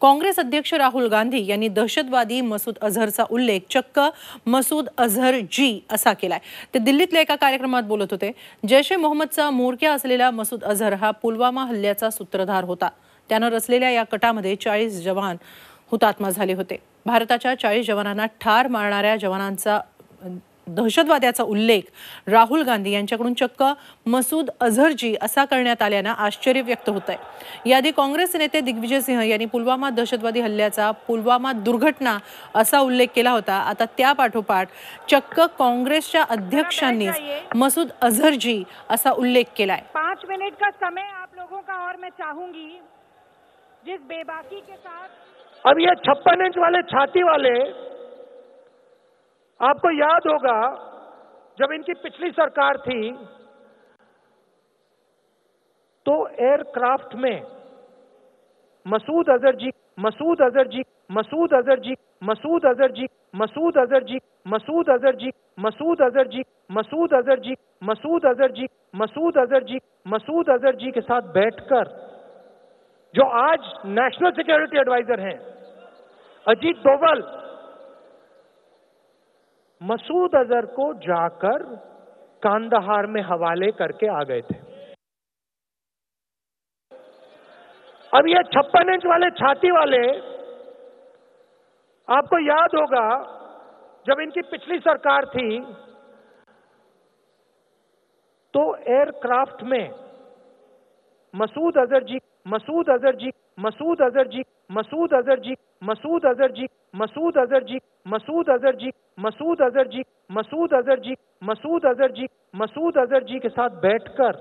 काँग्रेस अध्यक्ष राहुल गांधी यांनी दहशतवादी मसूद अझहरचा उल्लेख चक्क मसूद अझहर जी असा केलाय. ते दिल्लीतल्या एका कार्यक्रमात बोलत होते. जैश ए मोहम्मदचा म्होरक्या असलेला मसूद अझहर हा पुलवामा हल्ल्याचा सूत्रधार होता. त्यानं रचलेल्या या कटामध्ये चाळीस जवान हुतात्मा झाले होते. भारताच्या चाळीस जवानांना ठार मारणाऱ्या जवानांचा दहशतवाद्याचा उल्लेख. राहुल गांधी यांच्याकडून चक्क मसूद अझहरजी असा करण्यात आल्यानं आश्चर्य व्यक्त होत आहे याआधी काँग्रेस नेते दिग्विजय सिंह यांनी पुलवामा दहशतवादी हल्ल्याचा पुलवामा दुर्घटना असा उल्लेख केला होता. आता त्या पाठोपाठ चक्क काँग्रेसच्या अध्यक्षांनीच मसूद अझहरजी असा उल्लेख केलाय. पाँच मिनट का समय आप लोगों का और मैं चाहूंगी। जिस बेबाकी के साथ अब ये छप्पन इंच वाले छाती वाले आपको याद होगा जब इनकी पिछली सरकार थी तो एयरक्राफ्ट में मसूद अजहर जी मसूद अजहर जी मसूद अजहर जी मसूद अजहर जी मसूद अजहर जी मसूद अजहर जी मसूद अजहर जी मसूद अजहर जी मसूद अजहर जी मसूद अजहर जी मसूद अजहर जी के साथ बैठकर जो आज नेशनल सिक्योरिटी एडवाइजर हैं अजीत डोवल मसूद अजहर को जाकर कांदहार में हवाले करके आ गए थे। अब ये छप्पन इंच वाले छाती वाले, आपको याद होगा, जब इनकी पिछली सरकार थी तो एयरक्राफ्ट में मसूद अजहर जी, मसूद अजहर जी, मसूद अजहर जी, मसूद अजहर जी, मसूद अजहर जी, मसूद अजहर जी, मसूद अजहर जी मसूद अजहर जी, मसूद अजहर जी, मसूद अजहर जी, मसूद अजहर जी के साथ बैठकर,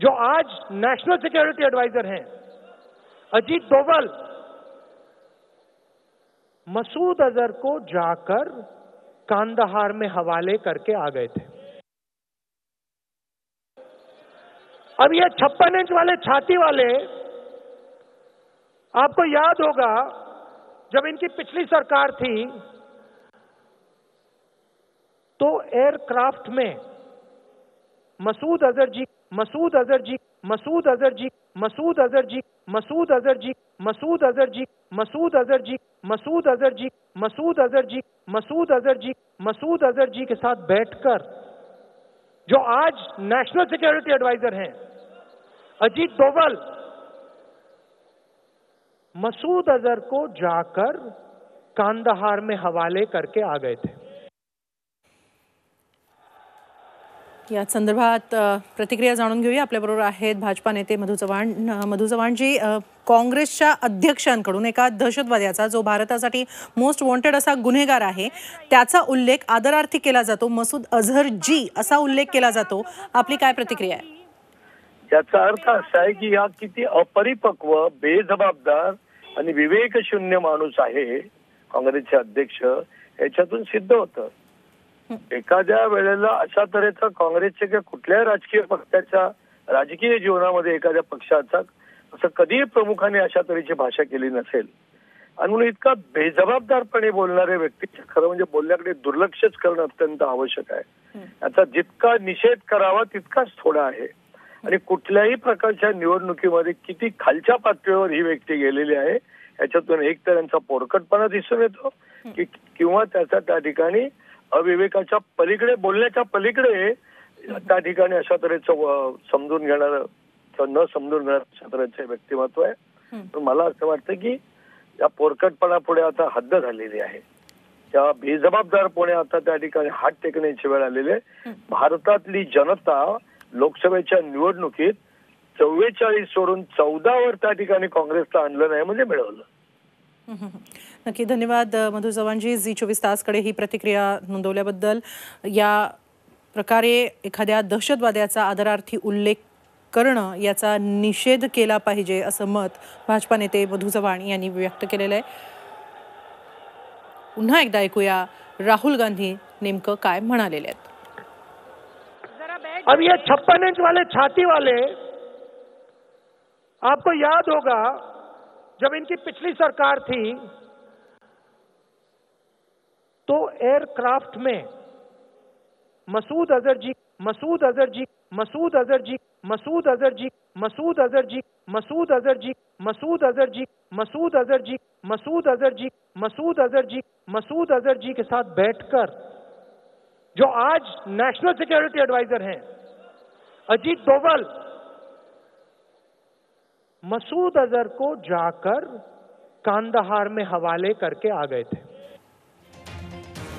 जो आज नेशनल सिक्योरिटी एडवाइजर हैं, अजीत डोवल, मसूद अजहर को जाकर कांदहार में हवाले करके आ गए थे। अब ये छप्पन इंच वाले छाती वाले, आपको याद होगा, जब इनकी पिछली सरकार थी तो एयरक्राफ्ट में मसूद अजहर जी मसूद अजहर जी मसूद अजहर जी मसूद अजहर जी मसूद अजहर जी मसूद अजहर जी मसूद अजहर जी मसूद अजहर जी मसूद अजहर जी मसूद अजहर जी मसूद अजहर जी के साथ बैठकर जो आज नेशनल सिक्योरिटी एडवाइजर हैं अजीत डोवल मसूद अजहर को जाकर कांदहार में हवाले करके आ गए थे या संदर्भात प्रतिक्रिया जाणून घेऊया. आपल्याबरोबर आहेत भाजपा नेते मधु चव्हाण मधु चव्हाणजी काँग्रेसच्या अध्यक्षांकडून एका दहशतवाद्याचा जो भारतासाठी मोस्ट वॉन्टेड असा गुन्हेगार आहे त्याचा उल्लेख आदरार्थी केला जातो. मसूद अझहर जी असा उल्लेख केला जातो. आपली काय प्रतिक्रिया आहे? याचा अर्थ असा आहे की हा किती अपरिपक्व बेजबाबदार आणि विवेकशून्य माणूस आहे काँग्रेसचे अध्यक्ष याच्यातून सिद्ध होतं. एखाद्या वेळेला अशा तऱ्हेचा काँग्रेसच्या किंवा कुठल्याही राजकीय पक्षाच्या राजकीय जीवनामध्ये एखाद्या पक्षाचा असं कधीही प्रमुखाने अशा तऱ्हेची भाषा केली नसेल. आणि म्हणून इतका बेजबाबदारपणे बोलणाऱ्या व्यक्तीच्या खरं म्हणजे बोलण्याकडे दुर्लक्षच करणं अत्यंत आवश्यक आहे. याचा जितका निषेध करावा तितकाच थोडा आहे. आणि कुठल्याही प्रकारच्या निवडणुकीमध्ये किती खालच्या पातळीवर ही व्यक्ती गेलेली आहे याच्यातून एक तर यांचा पोरकटपणा दिसून येतो की किंवा त्याचा त्या ठिकाणी अविवेकाच्या पलीकडे बोलण्याच्या पलीकडे त्या ठिकाणी अशा तऱ्हेचं समजून घेणार न समजून घेणार अशा तऱ्हेचं व्यक्तिमत्व आहे. पण मला असं वाटतं की या पोरकटपणापुढे आता हद्द झालेली आहे. त्या बेजबाबदारपणे आता त्या ठिकाणी हात टेकण्याची वेळ आलेली आहे. भारतातली जनता लोकसभेच्या निवडणुकीत चव्वेचाळीस सोडून चौदावर त्या ठिकाणी काँग्रेसला आणलं नाही म्हणजे मिळवलं. नक्की धन्यवाद मधु चव्हाणजी. झी चोवीस तासकडे ही प्रतिक्रिया नोंदवल्याबद्दल. या प्रकारे एखाद्या दहशतवाद्याचा आदरार्थी उल्लेख करणं याचा निषेध केला पाहिजे असं मत भाजपा नेते मधु चव्हाण यांनी व्यक्त केलेलं आहे. पुन्हा एकदा ऐकूया राहुल गांधी नेमकं काय म्हणालेले आहेत. अब ये छप्पन इंच वाले छाती वाले आपको याद होगा जब इनकी पिछली सरकार थी तो एयरक्राफ्ट में मसूद अजहर जी मसूद अजहर जी मसूद अजहर जी मसूद अजहर जी मसूद अजहर जी मसूद अजहर जी मसूद अजहर जी मसूद अजहर जी मसूद अजहर जी मसूद अजहर जी मसूद अजहर जी के साथ बैठकर जो आज नेशनल सिक्योरिटी एडवाइजर हैं अजीत डोवल मसूद अजहर को जाकर कांदहार में हवाले करके आ गए थे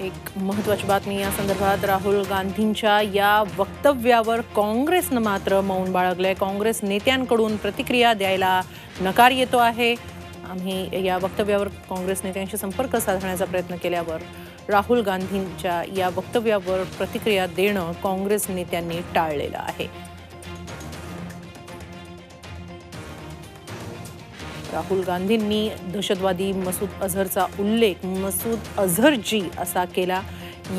एक महत्वाची बातमी या संदर्भात राहुल गांधींच्या या वक्तव्यावर काँग्रेसनं मात्र मौन बाळगलंय. काँग्रेस नेत्यांकडून प्रतिक्रिया द्यायला नकार येतो आहे. आम्ही या वक्तव्यावर काँग्रेस नेत्यांशी संपर्क साधण्याचा प्रयत्न केल्यावर राहुल गांधींच्या या वक्तव्यावर प्रतिक्रिया देणं काँग्रेस नेत्यांनी टाळलेलं आहे. राहुल गांधींनी दहशतवादी मसूद अझहरचा उल्लेख मसूद अझहरजी असा केला.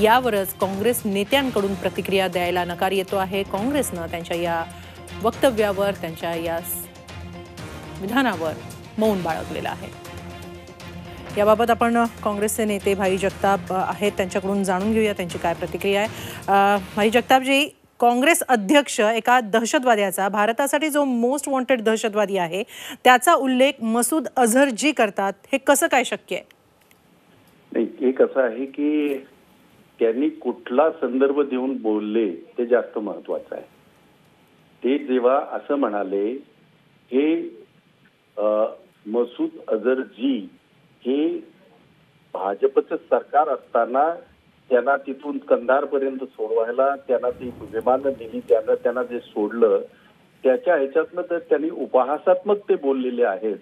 यावरच काँग्रेस नेत्यांकडून प्रतिक्रिया द्यायला नकार येतो आहे. काँग्रेसनं त्यांच्या या वक्तव्यावर त्यांच्या या विधानावर मौन बाळगलेलं आहे. याबाबत आपण काँग्रेसचे नेते भाई जगताप आहेत. त्यांच्याकडून जाणून घेऊया त्यांची काय प्रतिक्रिया आहे. भाई जगतापजी काँग्रेस अध्यक्ष एका दहशतवाद्याचा भारतासाठी जो मोस्ट वॉन्टेड दहशतवादी आहे त्याचा उल्लेख मसूद अझहर जी करतात. हे कसं काय शक्य आहे? नाही एक असं आहे की त्यांनी कुठला संदर्भ देऊन बोलले ते जास्त महत्वाचं आहे. ते जेव्हा असं म्हणाले हे मसूद अझर जी हे भाजपचं सरकार असताना त्यांना तिथून कंधारपर्यंत सोडवायला त्यांना ती विमानं दिली त्यांना त्यांना जे सोडलं त्याच्या ह्याच्यातनं तर त्यांनी उपहासात्मक ते बोललेले आहेत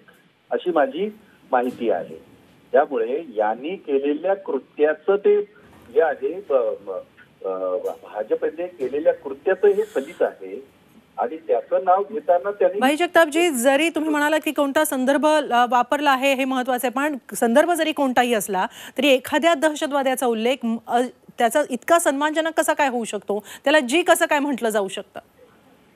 अशी माझी माहिती आहे. त्यामुळे यांनी केलेल्या कृत्याचं ते जे आहे भाजपने केलेल्या कृत्याचं हे फलित आहे. आणि त्याचं नाव घेताना त्यांनी भाई जगतापजी जरी तुम्ही म्हणालात की कोणता संदर्भ वापरला आहे हे महत्वाचं आहे पण संदर्भ जरी कोणताही असला तरी एखाद्या दहशतवाद्याचा उल्लेख त्याचा इतका सन्मानजनक कसा काय होऊ शकतो? त्याला जी कसं काय म्हटलं जाऊ शकतं?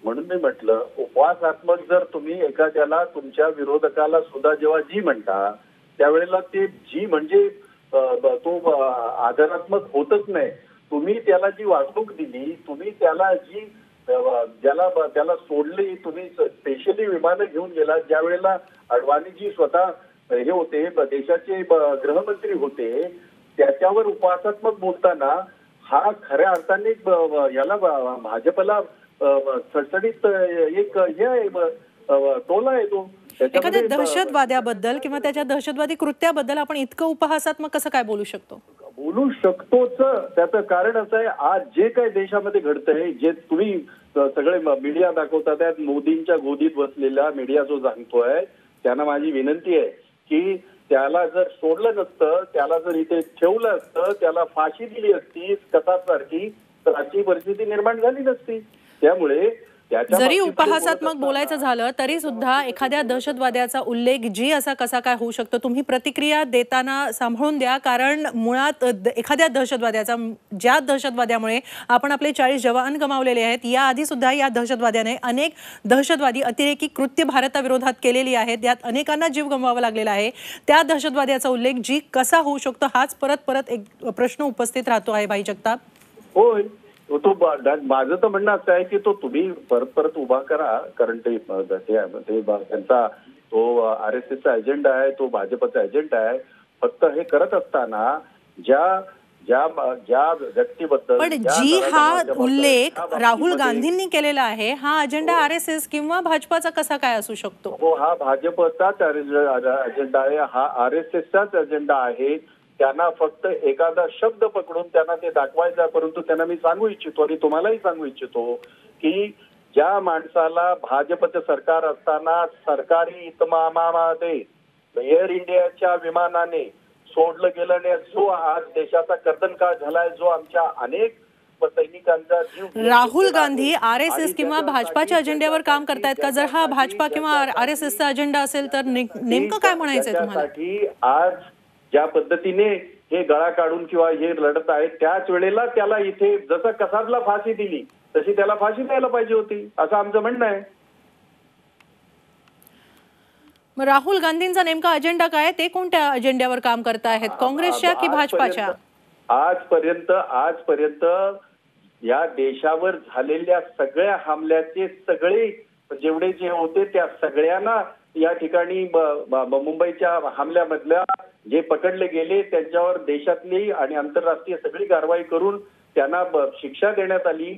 म्हणून मी म्हटलं उपवासात्मक जर तुम्ही एखाद्याला तुमच्या विरोधकाला सुद्धा जेव्हा जी म्हणता त्यावेळेला ते जी म्हणजे तो आदरात्मक होतच नाही. तुम्ही त्याला जी वागणूक दिली तुम्ही त्याला जी ज्याला त्याला सोडले तुम्ही स्पेशली विमानं घेऊन गेला ज्या वेळेला अडवाणीजी स्वतः हे होते देशाचे गृहमंत्री होते त्याच्यावर उपवासात्मक बोलताना हा खऱ्या अर्थाने याला भाजपला सडसडीत एक हे आहे टोला आहे तो. एखाद्या दहशतवाद्याबद्दल किंवा त्याच्या दहशतवादी कृत्याबद्दल आपण इतकं उपहासात्मक कसं काय बोलू शकतो? बोलू शकतोच. त्याचं कारण असं आहे आज जे काही देशामध्ये घडतंय जे तुम्ही सगळे मीडिया दाखवतात त्यात मोदींच्या गोदीत बसलेला मीडिया जो सांगतोय त्यांना माझी विनंती आहे की त्याला जर सोडलं नसतं त्याला जर इथे ठेवलं असतं त्याला फाशी दिली असती कथासारखी तर अशी परिस्थिती निर्माण झाली नसती. त्यामुळे जरी उपहासात्मक बोलायचं झालं तरी सुद्धा एखाद्या दहशतवाद्याचा उल्लेख जी असा कसा काय होऊ शकतो तुम्ही प्रतिक्रिया देताना सांभाळून द्या. कारण मुळात एखाद्या दहशतवाद्याचा ज्या दहशतवाद्यामुळे आपण आपले चाळीस जवान गमावलेले आहेत याआधी सुद्धा या दहशतवाद्याने अनेक दहशतवादी अतिरेकी कृत्य भारताविरोधात केलेली आहेत. यात अनेकांना जीव गमवावा लागलेला आहे. त्या दहशतवाद्याचा उल्लेख जी कसा होऊ शकतो हाच परत परत एक प्रश्न उपस्थित राहतो आहे भाई जगताप. होय. तो माझं तर म्हणणं असं आहे की तो तुम्ही परत परत उभा करा. कारण ते त्यांचा तो आर एस एसचा एजेंडा आहे तो भाजपचा एजेंडा आहे. फक्त हे करत असताना ज्या ज्या ज्या व्यक्तीबद्दल पण जी हा उल्लेख राहुल गांधींनी केलेला आहे हा अजेंडा आर एस एस किंवा भाजपाचा कसा काय असू शकतो? हो हा भाजपचाच अजेंडा आहे. हा आर एस एसचाच अजेंडा आहे. त्यांना फक्त एखादा शब्द पकडून त्यांना ते दाखवायचा. परंतु त्यांना मी सांगू इच्छितो आणि तुम्हालाही सांगू इच्छितो की ज्या माणसाला भाजपचं सरकार असताना सरकारी इतमामामध्ये एअर इंडियाच्या विमानाने सोडलं गेलं आणि जो आज देशाचा कर्दनकाळ झालाय जो आमच्या अनेक सैनिकांचा Rahul Gandhi R S S किंवा भाजपाच्या अजेंड्यावर काम करतायत का जर हा भाजपा किंवा आर एस एसचा अजेंडा असेल तर नेमकं काय त्याच्यासाठी आज ज्या पद्धतीने हे गळा काढून किंवा हे लढत आहेत त्याच वेळेला त्याला इथे जसं कसाबला फाशी दिली तशी त्याला फाशी द्यायला पाहिजे होती असं आमचं म्हणणं आहे. मग राहुल गांधींचा नेमका अजेंडा काय ते कोणत्या अजेंड्यावर काम करत आहेत? काँग्रेसच्या की भाजपाच्या? आजपर्यंत- आजपर्यंत या देशावर झालेल्या सगळ्या हमल्याचे सगळे जेवढे जे होते त्या सगळ्यांना या ठिकाणी मुंबईच्या हमल्यामधल्या जे पकडले गेले त्यांच्यावर देशातली आणि आंतरराष्ट्रीय सगळी कारवाई करून त्यांना शिक्षा देण्यात आली.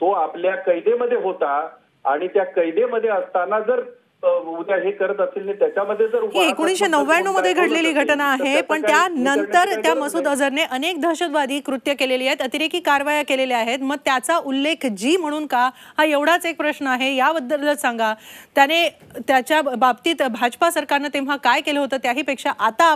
तो आपल्या कैदेमध्ये होता आणि त्या कैदेमध्ये असताना जर उद्या हे करत असेल आणि त्याच्यामध्ये जर ही एकोणीसशे नव्याण्णवमध्ये घडलेली घटना आहे पण त्यानंतर त्या मसूद अझरने अनेक दहशतवादी कृत्य केलेली आहेत अतिरेकी कारवाया केलेल्या आहेत. मग त्याचा उल्लेख जी म्हणून का? हा एवढाच एक प्रश्न आहे. याबद्दलच सांगा. त्याने त्याच्या बाबतीत भाजपा सरकारनं तेव्हा काय केलं होतं त्याही पेक्षा आता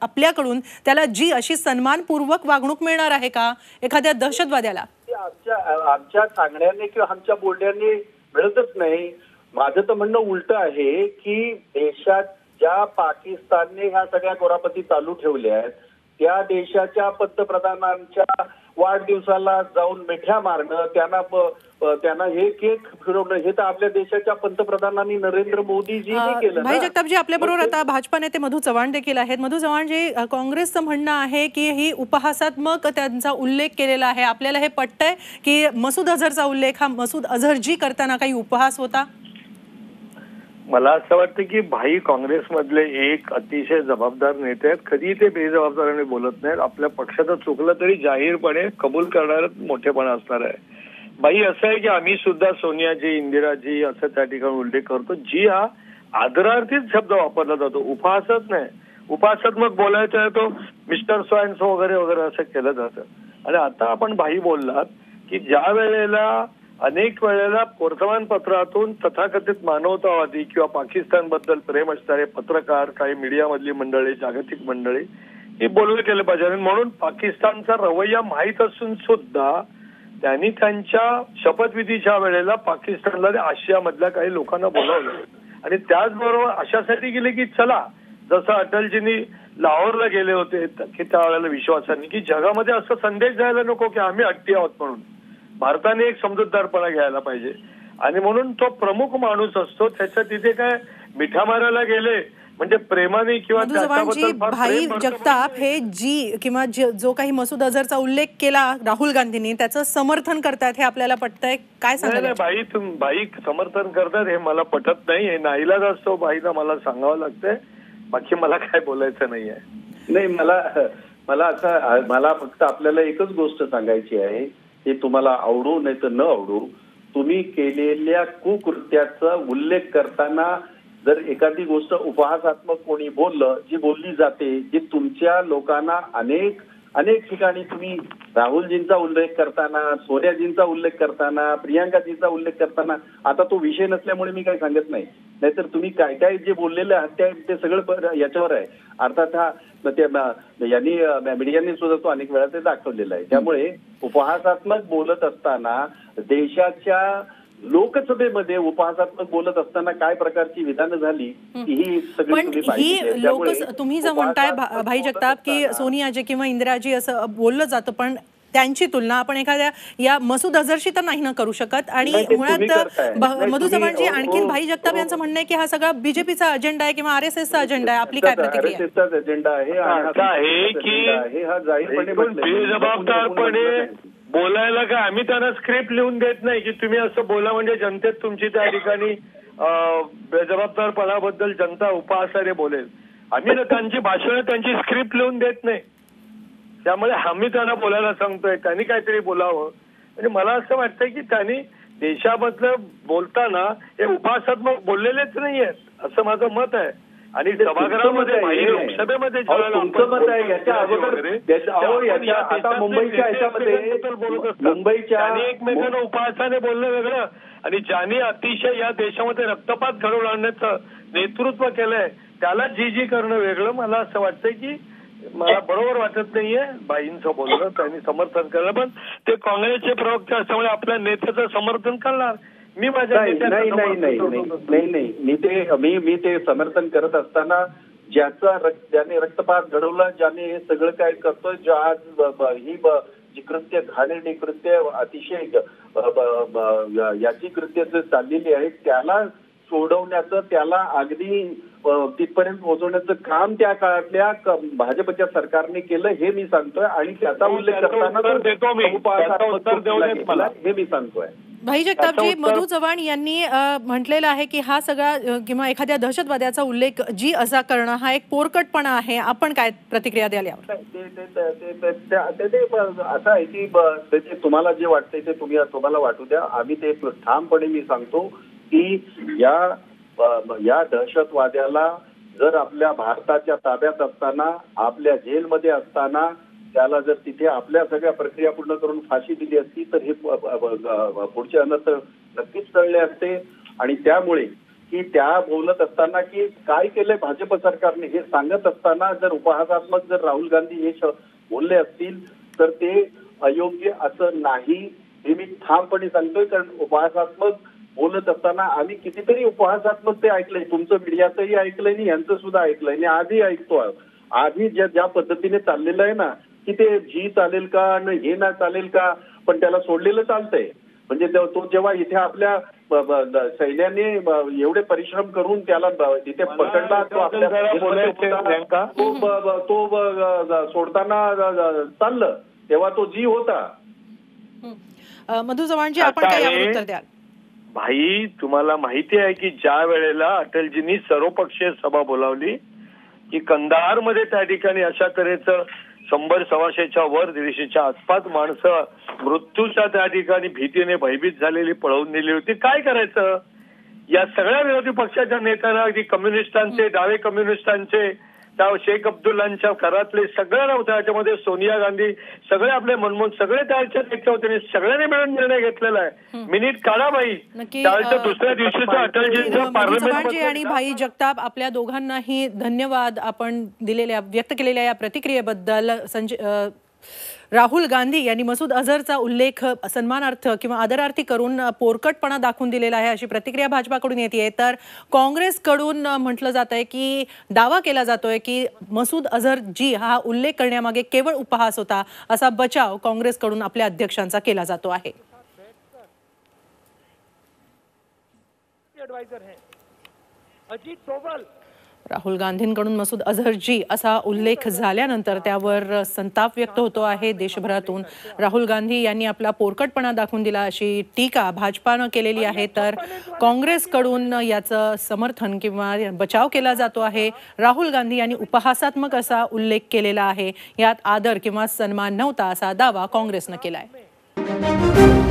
आपल्याकडून त्याला जी अशी सन्मानपूर्वक वागणूक मिळणार आहे का? एखाद्या दहशतवाद्याला. आमच्या आमच्या सांगण्याने किंवा आमच्या बोलण्याने मिळतच नाही. माझं तर म्हणणं उलट आहे की देशात ज्या पाकिस्तानने ह्या सगळ्या गोरापती चालू ठेवल्या आहेत त्या देशाच्या पंतप्रधानांच्या वाढदिवसाला जाऊन मिठ्या मारणं त्यांना त्यांना हे केक फिरवणं हे तर आपल्या देशाच्या पंतप्रधानांनी नरेंद्र मोदीजींनी केलं भाई. जगतापजी आपल्या बरोबर आता भाजपा नेते मधू चव्हाण देखील आहेत. मधू चव्हाणजी अ, काँग्रेसचं म्हणणं आहे की ही उपहासात्मक त्यांचा उल्लेख केलेला आहे. आपल्याला हे पटतंय की मसूद अझरचा उल्लेख हा मसूद अझरजी करताना काही उपहास होता? मला असं वाटतं की भाई काँग्रेसमधले एक अतिशय जबाबदार नेते आहेत. कधी ते बेजबाबदाराने बोलत नाहीत. आपल्या पक्षाचं चुकलं तरी जाहीरपणे कबूल करणार मोठेपणा असणार आहे. भाई असं आहे की आम्ही सुद्धा सोनियाजी इंदिराजी असं त्या ठिकाणी उल्लेख करतो. जी हा आदरार्थीच शब्द वापरला जातो. उपहासच नाही. उपहासात्मक बोलायचं आहे तो मिस्टर सो वगैरे वगैरे असं केलं जातं. आणि आता आपण भाई बोललात की ज्या वेळेला अनेक वेळेला वर्तमानपत्रातून तथाकथित मानवतावादी किंवा पाकिस्तानबद्दल प्रेम असणारे पत्रकार काही मीडियामधली मंडळी जागतिक मंडळी हे बोललं केलं पाहिजे. आणि म्हणून पाकिस्तानचा रवैया माहीत असून सुद्धा त्यांनी त्यांच्या शपथविधीच्या वेळेला पाकिस्तानला आशियामधल्या काही लोकांना बोलावलं. आणि त्याचबरोबर अशासाठी गेले की चला जसं अटलजींनी लाहोरला गेले होते की की त्यावेळेला विश्वासाने की जगामध्ये असं संदेश द्यायला नको की आम्ही हट्टी आहोत म्हणून. भारताने एक समजूतदारपणा घ्यायला पाहिजे. आणि म्हणून तो प्रमुख माणूस असतो त्याच्या तिथे काय मिठा मारायला गेले म्हणजे प्रेमाने किंवा भाई जगताप हे जी किंवा जे- जो काही मसूद अझरचा उल्लेख केला राहुल गांधींनी त्याचं समर्थन करतायत हे आपल्याला पटतंय. काय नाही नाही बाई तुम बाई समर्थन करतात हे मला पटत नाही. हे नाईलाज असतो बाईला मला सांगावं लागतंय. बाकी मला काय बोलायचं नाहीये. नाही मला मला असं मला फक्त आपल्याला एकच गोष्ट सांगायची आहे. हे तुम्हाला आवडू नाही तर न आवडू तुम्ही केलेल्या कुकृत्याचा उल्लेख करताना जर एखादी गोष्ट उपहासात्मक कोणी बोललं जी बोलली जाते जी तुमच्या लोकांना अनेक अनेक ठिकाणी तुम्ही राहुलजींचा उल्लेख करताना सोनियाजींचा उल्लेख करताना प्रियांकाजींचा उल्लेख करताना आता तो विषय नसल्यामुळे मी काही सांगत नाही. नाहीतर तुम्ही काय काय जे बोललेले आहात त्या ते सगळं याच्यावर आहे. अर्थात हा ते यांनी मीडियांनी सुद्धा तो अनेक वेळा ते दाखवलेला आहे. त्यामुळे उपहासात्मक बोलत असताना देशाच्या लोकसभेमध्ये उपहासात्मक बोलत असताना काय प्रकारची विधानं झाली ही सगळी पण तुम्ही ही. लोक तुम्ही जर म्हणताय भाई जगताप की सोनियाजी किंवा इंदिराजी असं बोललं जातं पण त्यांची तुलना आपण एखाद्या या मसूद अझरशी तर नाही ना करू शकत आणि मुळात मधू चव्हाणजी आणखीन भाई जगताप. यांचं म्हणणं आहे की हा सगळा बीजेपीचा अजेंडा आहे किंवा आर एस एसचा अजेंडा आहे आपली काय प्रतिक्रिया अजेंडा आहे आणि असं आहे BJP चा की हा. बेजबाबदारपणे बोलायला काय आम्ही त्यांना स्क्रिप्ट लिहून देत नाही की तुम्ही असं बोला म्हणजे जनतेत तुमची त्या ठिकाणी बेजबाबदारपणाबद्दल जनता उपहासाने बोलेल. आम्ही ना त्यांची भाषणं त्यांची स्क्रिप्ट लिहून देत नाही. त्यामुळे आम्ही त्यांना बोलायला सांगतोय त्यांनी काहीतरी बोलावं. म्हणजे मला असं वाटतंय की त्यांनी देशामधलं बोलताना हे उपासात्मक बोललेलेच नाही आहेत असं माझं मत आहे. आणि सभागृहामध्ये लोकसभेमध्ये तुमचं मत आहे. याच्या अगोदर- मुंबईच्या असतात. मुंबईच्या- एकमेकांना उपहासाने बोलणं वेगळं आणि ज्यांनी अतिशय या देशामध्ये रक्तपात घडवून आणण्याचं नेतृत्व केलंय त्याला जी जी करणं वेगळं मला असं वाटतंय की मला बरोबर वाटत नाहीये बाईंचं बोलणं त्यांनी समर्थन केलं पण ते काँग्रेसचे प्रवक्ते असल्यामुळे आपल्या नेत्याचं समर्थन करणार मी माझ्या नाही नाही नाही नाही मी ते मी मी ते समर्थन करत असताना ज्याचा रक्त ज्याने रक्तपात घडवला ज्याने हे सगळं काय करतोय ज्या आज ही जी कृत्य घाणेरडी कृत्य अतिशय याची कृत्य जे चाललेली आहेत त्याला सोडवण्याचं त्याला अगदी तिथपर्यंत पोहोचवण्याचं काम त्या काळातल्या भाजपच्या सरकारने केलं हे मी सांगतोय. आणि त्याचा उल्लेख करताना. हे मी सांगतोय. भाई जगतापजी मधु चव्हाण यांनी म्हटलेलं आहे की हा सगळा किंवा एखाद्या दहशतवाद्याचा उल्लेख जी असा करणं हा एक पोरकटपणा आहे. आपण काय प्रतिक्रिया द्याल असं आहे की तुम्हाला जे वाटतंय ते तुम्ही तुम्हाला वाटू द्या. आम्ही ते ठामपणे मी सांगतो. की या या दहशतवाद्याला जर आपल्या भारताच्या ताब्यात असताना आपल्या जेलमध्ये असताना त्याला जर तिथे आपल्या सगळ्या प्रक्रिया पूर्ण करून फाशी दिली असती तर हे पुढचे अनर्थ नक्कीच टळले असते. आणि त्यामुळे की त्या बोलत असताना की काय केलंय भाजप सरकारने हे सांगत असताना जर उपहासात्मक जर राहुल गांधी हे श- बोलले असतील तर ते अयोग्य असं नाही हे मी ठामपणे सांगतोय. कारण उपहासात्मक बोलत असताना आम्ही कितीतरी उपहासात्मक ते ऐकलंय. तुमचं मीडियाचंही ऐकलंय आणि यांचं सुद्धा ऐकलंय. आणि आजही ऐकतो. आधी ज्या ज्या पद्धतीने चाललेलं आहे ना की ते जी चालेल का आणि हे ना चालेल का पण त्याला सोडलेलं चालतंय. म्हणजे तो जेव्हा इथे आपल्या सैन्याने एवढे परिश्रम करून त्याला मला पकडला तो आपल्या. तो सोडताना चाललं. तेव्हा तो जी होता. मधु चव्हाणजी आपण काय उत्तर द्याल? भाई तुम्हाला माहिती आहे की ज्या वेळेला अटलजींनी सर्वपक्षीय सभा बोलावली की कंदाहारमध्ये त्या ठिकाणी अशा तऱ्हेचं शंभर सव्वाशेच्या वर दीडशेच्या आसपास माणसं मृत्यूच्या त्या ठिकाणी भीतीने भयभीत झालेली पळवून नेली होती. काय करायचं? या सगळ्या विरोधी पक्षाच्या नेत्यांना कम्युनिस्टांचे डावे कम्युनिस्टांचे त्या शेख अब्दुल्लांच्या घरातले सगळ्या नव्हते त्याच्यामध्ये सोनिया गांधी सगळे आपले मनमोहन सगळे त्याच्या नेते होते. आणि सगळ्यांनी मिळून निर्णय घेतलेला आहे. मिनिट काढा त्यावेळेचं अ, दुसऱ्या दिवशीचं अटलजींचं चव्हाणजी आणि पार्लमेंट भाई जगताप आपल्या दोघांनाही धन्यवाद आपण दिलेल्या व्यक्त केलेल्या या प्रतिक्रियेबद्दल संजय राहुल गांधी यांनी मसूद अझहरचा उल्लेख सन्मानार्थ किंवा आदरार्थी करून पोरकटपणा दाखवून दिलेला आहे अशी प्रतिक्रिया भाजपाकडून येते तर काँग्रेसकडून म्हटलं जात आहे की दावा केला जातोय की मसूद अझहर जी हा उल्लेख करण्यामागे केवळ उपहास होता असा बचाव काँग्रेसकडून आपल्या अध्यक्षांचा केला जातो आहे. अजीत डोवल राहुल गांधींकडून मसूद अझहरजी असा उल्लेख झाल्यानंतर त्यावर संताप व्यक्त होतो आहे देशभरातून. राहुल गांधी यांनी आपला पोरकटपणा दाखवून दिला अशी टीका भाजपानं केलेली आहे. तर काँग्रेसकडून याचं समर्थन किंवा बचाव केला जातो आहे. राहुल गांधी यांनी उपहासात्मक असा उल्लेख केलेला आहे. यात आदर किंवा सन्मान नव्हता असा दावा काँग्रेसनं केला आहे